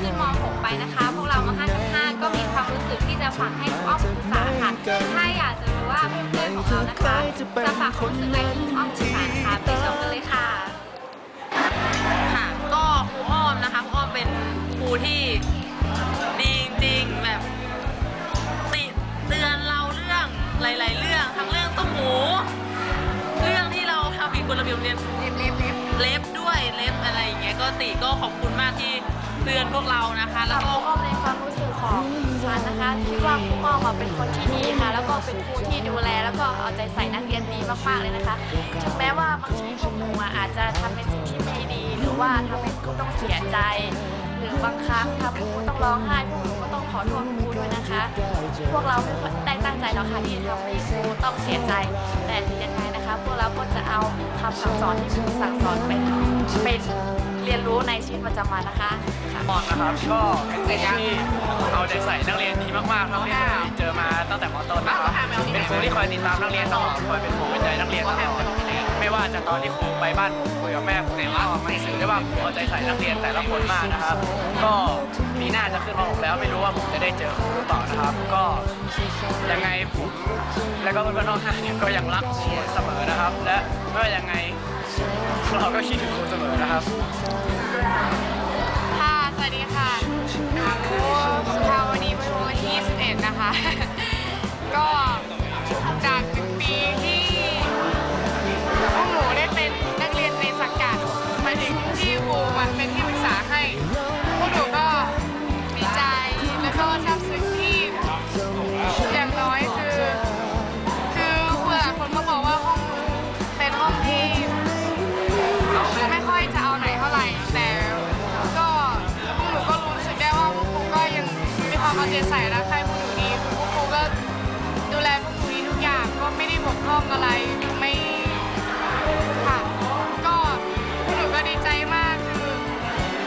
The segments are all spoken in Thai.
ขึ้นม .6 ไปนะคะ พวกเรามา55ก็มีความรู้สึกที่จะฝากให้ครูอ้อมครูสาค่ะถ้าอยากจะรู้ว่าเพื่อนๆของเรานะคะจะฝากความรู้สึกอะไรถึงครูอ้อมครูสานะคะไปชมกันเลยค่ะค่ะก็ครูอ้อมนะคะครูอ้อมเป็นครูที่ดีจริงๆแบบติเตือนเราเรื่องหลาย ๆ เรื่องทั้งเรื่องตุ้มหูเรื่องที่เราทำผิดกฎระเบียบโรงเรียนเล็บเล็บเล็บเล็บด้วยเล็บอะไรอย่างเงี้ยก็ติก็ขอบคุณมากที่ เตือนพวกเรานะคะ แล้วก็ครูอ้อมในความรู้สึกของฉันนะคะคิดว่าครูอ้อมอะเป็นคนที่ดีค่ะ แล้วก็เป็นครูที่ดูแล แล้วก็เอาใจใส่นักเรียนดีมากๆเลยนะคะ ถึงแม้ว่าบางทีพวกหนูอะอาจจะทำเป็นสิ่งที่ไม่ดี หรือว่าทำให้ครูต้องเสียใจ หรือบางครั้งทำให้ครูต้องร้องไห้พวกหนูก็ต้องขอโทษครูด้วยนะคะ พวกเราไม่ได้ตั้งใจหรอกค่ะที่ทำให้ครูต้องเสียใจ แต่ยังไงนะคะ พวกเราก็จะเอาคำสั่งสอนที่ครูสั่งสอนเป็นเป็น เรียนรู้ในชีวิตประจำวันนะคะค่ะ มอนนะครับก็เป็นที่เอาใจใส่นักเรียนดีมากๆครับที่เจอมาตั้งแต่มต้นนะครับเป็นครูที่คอยติดตามนักเรียนตลอดคอยเป็นห่วงเป็นใยนักเรียนตลอดไม่ว่าจะตอนที่ครูไปบ้านผมคุยกับแม่ผมในว่ามันสื่อได้ว่าครูเอาใจใส่นักเรียนแต่ละคนมากนะครับ ก็ปีหน้าจะขึ้นม .6 แล้วไม่รู้ว่าผมจะได้เจอครูหรือเปล่านะครับ ก็ยังไงผมและก็เพื่อนๆน้องห้าเนี่ยก็ยังรักครูเสมอนะครับ และไม่ว่ายังไง เราก็คิดถึงคุณเสมอนะครับ ค่ะ สวัสดีค่ะครูสุภาวดีเป็นวันที่21นะคะ ใส่และใครพวกหนูดีคือพวกครูก็ดูแลพวกหนูดีทุกอย่างก็ไม่ได้บกพร่องอะไรไม่ค่ะก็พวกหนูก็ดีใจมากคือ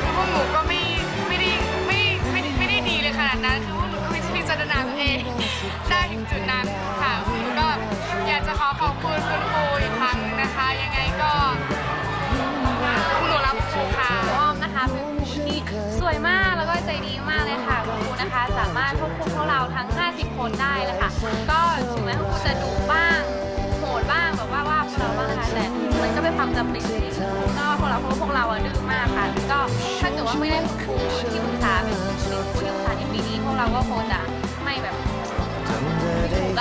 คือพวกหนูก็ไม่ไม่ได้ไม่ไม่ได้ไม่ได้ดีเลยขนาดนั้นคือพวกหนูก็พิจารณาตัวเองได้ถึงจุดนั้น คนได้เลยค่ะ ก็ถึงแม้ว่าครูจะดุบ้างโหดบ้างแบบว่าว่าพวกเราบ้างนะคะแต่มันก็เป็นความจำเป็นจริงๆก็พวกเราเพราะว่าพวกเราอะดื้อมากค่ะ ก็ถ้าเกิดว่าไม่ได้ครูที่ปรึกษาเป็นครูที่ปรึกษาในปีนี้พวกเราก็คงจะไม่แบบไม่ถูก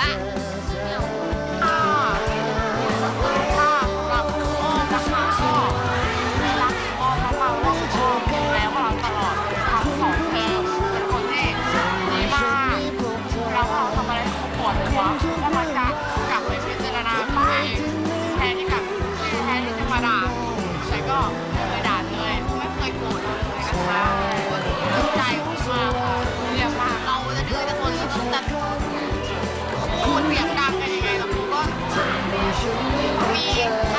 มี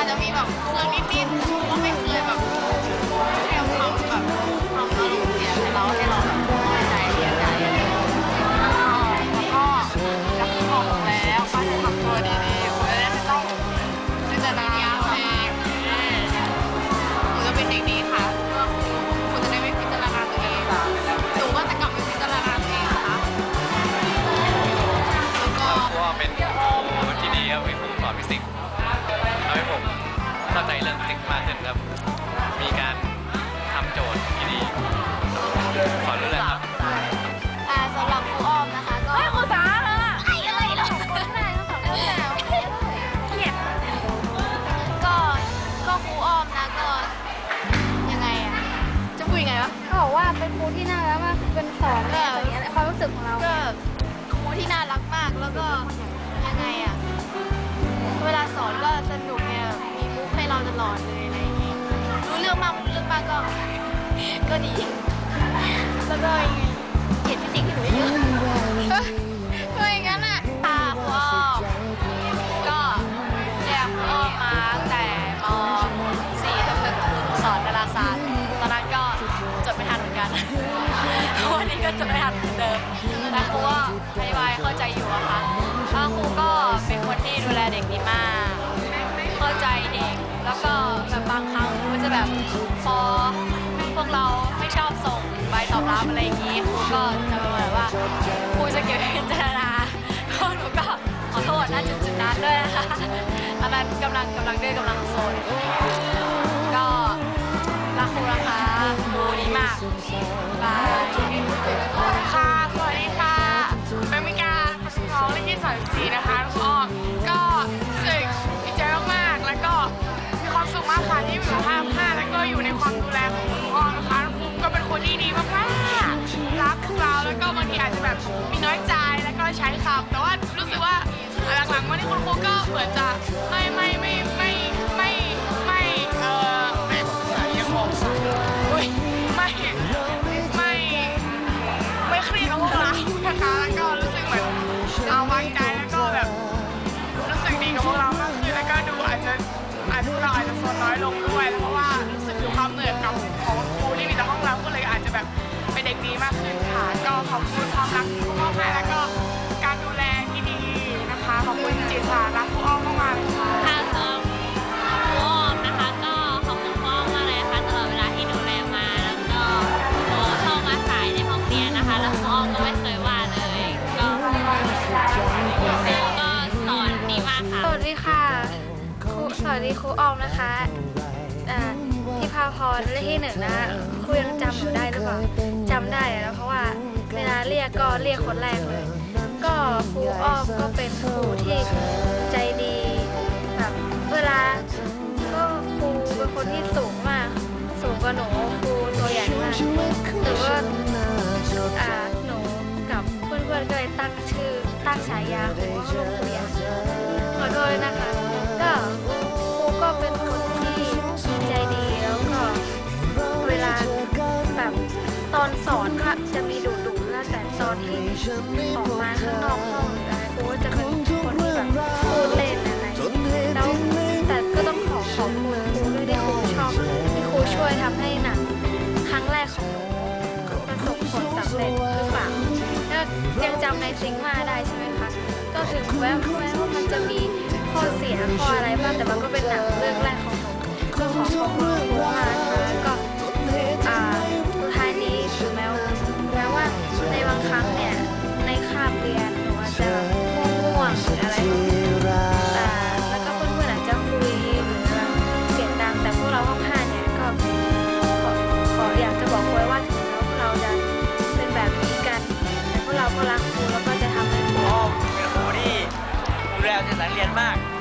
ฟิสิกส์มากขึ้นครับมีการทำโจทย์ที่ดีขอรู้เลยครับ อ่าสำหรับครูอ้อมนะคะก็ไม่ครูจ๋าเลยไอ้อะไรหรอคนไหนก็สองคนแล้วเกลียดก็ก็ครูอ้อมนะก็ยังไงอะจะพูดยังไงวะ เขาบอกว่าเป็นครูที่น่ารักมากเป็นสอนอะไรอย่างเงี้ยความรู้สึกของเรา ก็ครูที่น่ารักมากแล้วก็ยังไงอะเวลาสอนก็สนุกเนี่ยมีมุกให้เราตลอดเลย เรื่องมากเรื่องมากก็ ก็ดี แล้วก็ยังไงเห็นฟิสิกส์ที่หนูเยอะทำไมอย่างนั้นอะค่ะครูอ้อมก็เรียกครูอ้อมมาตั้งแต่ม .4 ถึงครูสอนดาราศาสตร์ตอนนั้นก็จดไม่ทันเหมือนกัน วันนี้ก็จดไม่ทันเหมือนเดิมแต่ครูก็อธิบายเข้าใจอยู่อะค่ะแล้วครูก็เป็นคนที่ดูแลเด็กดีมาก แล้วก็แบบบางครั้งครูจะแบบพอพวกเราไม่ชอบส่งใบตอบรับอะไรอย่างนี้ครูก็จะแบบว่าครูจะเก็บไว้พิจารณาก็หนูก็ขอโทษนะจุดจุดนั้นด้วยนะคะตอนนั้นกำลังกำลังด้วยกำลังโซนก็รักครูนะคะครูดีมาก อบคุณความรักที่ครูมอบให้แล้วก็การดูแลที่ดีนะคะ ขอบคุณจริงๆค่ะรักครูอ้อมมากๆเลยค่ะ ค่ะสำหรับครูอ้อมนะคะก็ขอบคุณครูอ้อมมากเลยนะคะตลอดเวลาที่ดูแลมาแล้วก็หนูเข้ามาสายในห้องเรียนนะคะ แล้วครูอ้อมก็ไม่เคยว่าเลยก็ก็สอนดีมากค่ะ สวัสดีค่ะครูสวัสดีครูออมนะคะอ่าที่พาพรเลขที่หนึ่งนะครูยังจำหนูได้หรือเปล่าจำได้แล้วเพราะว่า เวลาเรียกก็เรียกคนแรกเลย ก็ครูอ้อมก็เป็นครูที่ใจดีแบบเวลาก็ครูเป็นคนที่สูงมาก สูงกว่าหนูครูตัวใหญ่มากแต่ว่าอ่าหนูกับเพื่อนๆก็เลยตั้งชื่อตั้งฉายาครูว่าลูกครูใหญ่ขอโทษด้วยนะคะก็ครูก็เป็นคนที่ใจดีแล้วก็เวลาแบบตอนสอนก็จะมีดุ ตอนที่ออกมาข้างนอกห้องหรืออะไรครูก็จะเป็นคนที่แบบพูดเล่นอะไรแล้วแต่ก็ต้องขอขอบคุณครูด้วยที่ครูชอบที่ครูช่วยทำให้หนังครั้งแรกของหนูประสบผลสำเร็จหรือเปล่าแล้วยังจำในซิงมาได้ใช่ไหมคะก็ถึงแม้แม้ว่ามันจะมีข้อเสียข้ออะไรบ้างแต่มันก็เป็นหนังเรื่องแรกของหนูก็ขอขอบคุณครูมาก